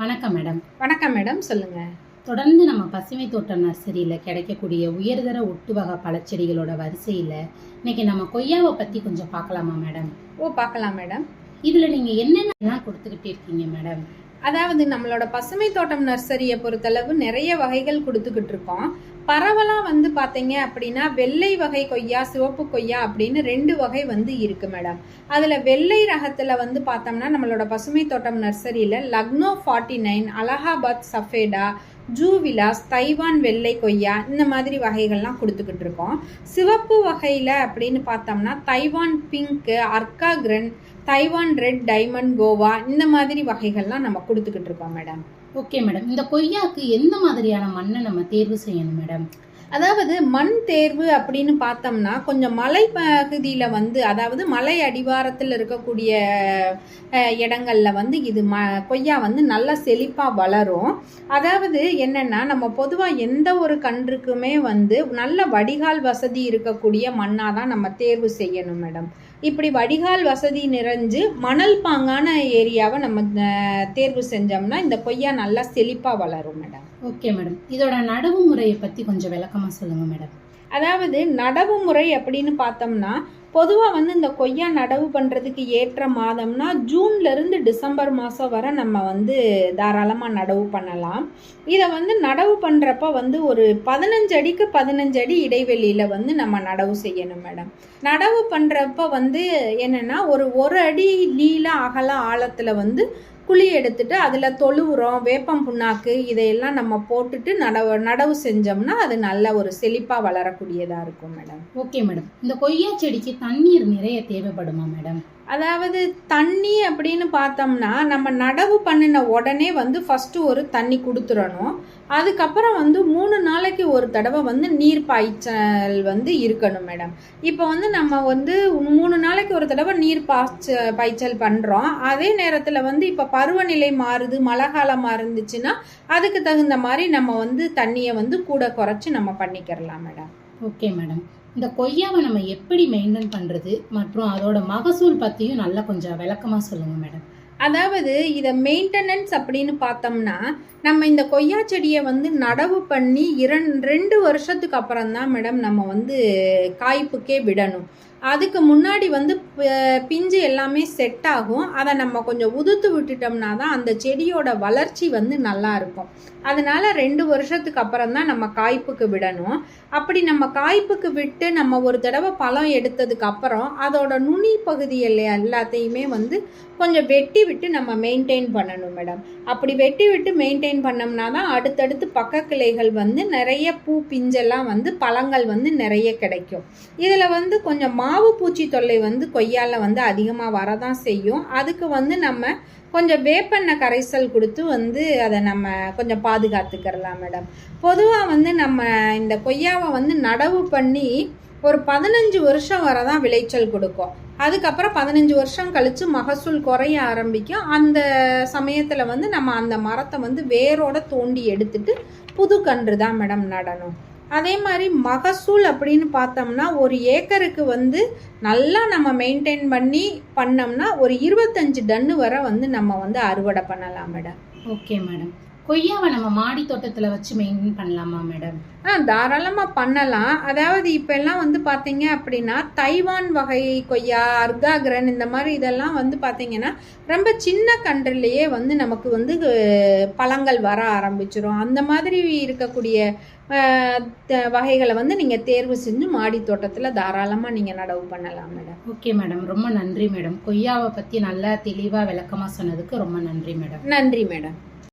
வணக்கம் மேடம். வணக்கம் மேடம் சொல்லுங்க. தொடர்ந்து நம்ம பசுமை தோட்டம் நர்சரியில் கிடைக்கக்கூடிய உயர்தர ஒட்டு வகை பழச்செடிகளோட வரிசையில் இன்னைக்கு நம்ம கொய்யாவை பற்றி கொஞ்சம் பார்க்கலாமா மேடம்? ஓ பார்க்கலாம் மேடம். இதில் நீங்கள் என்னென்னலாம் கொடுத்துக்கிட்டு இருக்கீங்க மேடம்? அதாவது நம்மளோட பசுமை தோட்டம் நர்சரியை பொறுத்தளவு நிறைய வகைகள் கொடுத்துக்கிட்டு இருக்கோம் பரவலாக வந்து பார்த்தீங்க அப்படின்னா வெள்ளை வகை கொய்யா சிவப்பு கொய்யா அப்படின்னு ரெண்டு வகை வந்து இருக்குது மேடம் அதில் வெள்ளை ரகத்தில் வந்து பார்த்தோம்னா நம்மளோட பசுமை தோட்டம் நர்சரியில் லக்னோ ஃபார்ட்டி நைன் அலகாபாத் சஃபேடா ஜூவிலாஸ் தைவான் வெள்ளை கொய்யா இந்த மாதிரி வகைகள்லாம் கொடுத்துக்கிட்டு இருக்கோம். சிவப்பு வகையில் அப்படின்னு பார்த்தோம்னா Taiwan pink Arka Kiran Taiwan red diamond Goa இந்த மாதிரி வகைகள்லாம் நம்ம கொடுத்துக்கிட்டு இருக்கோம் மேடம் ஓகே மேடம். இந்த கொய்யாக்கு எந்த மாதிரியான மண்ணை நம்ம தேர்வு செய்யணும் மேடம்? அதாவது மண் தேர்வு அப்படின்னு பார்த்தோம்னா கொஞ்சம் மலை பகுதியில் வந்து அதாவது மலை அடிவாரத்தில் இருக்கக்கூடிய இடங்களில் வந்து இது ம கொய்யா வந்து நல்லா செழிப்பாக வளரும். அதாவது என்னென்னா நம்ம பொதுவாக எந்த ஒரு கன்றுக்குமே வந்து நல்ல வடிகால் வசதி இருக்கக்கூடிய மண்ணாக தான் நம்ம தேர்வு செய்யணும் மேடம். இப்படி வடிகால் வசதி நிறைஞ்சு மணல் பாங்கான ஏரியாவை நம்ம தேர்வு செஞ்சோம்னா இந்த கொய்யா நல்லா செழிப்பாக வளரும் மேடம். Okay madam. இதோட நடவு முறையை பற்றி கொஞ்சம் விளக்கமாக சொல்லுங்கள் மேடம். அதாவது நடவு முறை அப்படின்னு பார்த்தோம்னா பொதுவாக வந்து இந்த கொய்யா நடவு பண்ணுறதுக்கு ஏற்ற மாதம்னா ஜூன்ல இருந்து டிசம்பர் மாதம் வரை நம்ம வந்து தாராளமாக நடவு பண்ணலாம். இதை வந்து நடவு பண்ணுறப்ப வந்து ஒரு பதினஞ்சு அடிக்கு பதினஞ்சு அடி இடைவெளியில் வந்து நம்ம நடவு செய்யணும் மேடம் நடவு பண்ணுறப்ப வந்து என்னென்னா ஒரு ஒரு அடி நீள அகல ஆழத்தில் வந்து புளி எடுத்துட்டு அதில் தொழு உரம் வேப்பம் புண்ணாக்கு இதையெல்லாம் நம்ம போட்டுட்டு நடவு நடவு செஞ்சோம்னா அது நல்ல ஒரு செழிப்பாக வளரக்கூடியதாக இருக்கும் மேடம். Okay madam. இந்த கொய்யா செடிக்கு தண்ணீர் நிறைய தேவைப்படுமா மேடம்? அதாவது தண்ணி அப்படின்னு பார்த்தோம்னா நம்ம நடவு பண்ணின உடனே வந்து ஃபஸ்ட்டு ஒரு தண்ணி கொடுத்துடணும் அதுக்கப்புறம் வந்து மூணு நாளைக்கு ஒரு தடவை வந்து நீர் பாய்ச்சல் வந்து இருக்கணும் மேடம் இப்போ வந்து நம்ம வந்து மூணு நாளைக்கு ஒரு தடவை நீர் பாய்ச்ச பாய்ச்சல் பண்ணுறோம் அதே நேரத்தில் வந்து இப்போ பருவநிலை மாறுது மழை காலமாக இருந்துச்சுன்னா அதுக்கு தகுந்த மாதிரி நம்ம வந்து தண்ணியை வந்து கூட குறைச்சி நம்ம பண்ணிக்கிறலாம் மேடம் ஓகே மேடம் இந்த கொய்யாவை நம்ம எப்படி மெயின்டைன் பண்ணுறது மற்றும் அதோட மகசூல் பற்றியும் நல்லா கொஞ்சம் விளக்கமாக சொல்லுங்கள் மேடம் அதாவது இதை மெயின்டெனன்ஸ் அப்படின்னு பார்த்தோம்னா நம்ம இந்த கொய்யா செடியை வந்து நடவு பண்ணி இரண் ரெண்டு வருஷத்துக்கு அப்புறம் தான் மேடம் நம்ம வந்து காய்ப்புக்கே விடணும். அதுக்கு முன்னாடி வந்து பிஞ்சு எல்லாமே செட் ஆகும். அதை நம்ம கொஞ்சம் உதுத்து விட்டுட்டோம்னா தான் அந்த செடியோட வளர்ச்சி வந்து நல்லா இருக்கும். அதனால ரெண்டு வருஷத்துக்கு அப்புறம் தான் நம்ம காய்ப்புக்கு விடணும். அப்படி நம்ம காய்ப்புக்கு விட்டு நம்ம ஒரு தடவை பழம் எடுத்ததுக்கு அப்புறம் அதோட நுனி பகுதி எல்லாத்தையுமே வந்து கொஞ்சம் வெட்டி விட்டு நம்ம மெயின்டைன் பண்ணணும் மேடம் அப்படி வெட்டி விட்டு மெயின்டைன் பண்ணோம்னா தான் அடுத்தடுத்து பக்க கிளைகள் வந்து நிறைய பூ பிஞ்செல்லாம் வந்து பழங்கள் வந்து நிறைய கிடைக்கும். இதில் வந்து கொஞ்சம் மாவு பூச்சி தொல்லை வந்து கொய்யால வந்து அதிகமாக வரதான் செய்யும். அதுக்கு வந்து நம்ம கொஞ்சம் வேப்பெண்ணெய் கரைசல் கொடுத்து வந்து அதை நம்ம கொஞ்சம் பாதுகாத்துக்கிறலாம் மேடம். பொதுவாக வந்து நம்ம இந்த கொய்யாவை வந்து நடவு பண்ணி ஒரு பதினஞ்சு வருஷம் வரை தான் விளைச்சல் கொடுக்கும். அதுக்கப்புறம் பதினஞ்சு வருஷம் கழித்து மகசூல் குறைய ஆரம்பிக்கும். அந்த சமயத்தில் வந்து நம்ம அந்த மரத்தை வந்து வேரோட தோண்டி எடுத்துட்டு புது கன்று தான் மேடம் நடணும். அதே மாதிரி மகசூல் அப்படின்னு பார்த்தோம்னா ஒரு ஏக்கருக்கு வந்து நல்லா நம்ம மெயின்டைன் பண்ணி பண்ணோம்னா ஒரு இருபத்தஞ்சு டன்னு வரை வந்து நம்ம வந்து அறுவடை பண்ணலாம் மேடம் ஓகே மேடம் கொய்யாவை நம்ம மாடி தோட்டத்தில் வச்சு மெயின்டைன் பண்ணலாமா மேடம் ஆ தாராளமாக பண்ணலாம். அதாவது இப்போ எல்லாம் வந்து பார்த்தீங்க அப்படின்னா தைவான் வகை கொய்யா அர்காகிரன் இந்த மாதிரி இதெல்லாம் வந்து பார்த்தீங்கன்னா ரொம்ப சின்ன கன்றுலேயே வந்து நமக்கு வந்து பழங்கள் வர ஆரம்பிச்சிரும். அந்த மாதிரி இருக்கக்கூடிய வகைகளை வந்து நீங்கள் தேர்வு செஞ்சு மாடி தோட்டத்தில் தாராளமாக நீங்கள் நடவு பண்ணலாம் மேடம் ஓகே மேடம் ரொம்ப நன்றி மேடம் கொய்யாவை பற்றி நல்லா தெளிவாக விளக்கமாக சொன்னதுக்கு ரொம்ப நன்றி மேடம் நன்றி மேடம்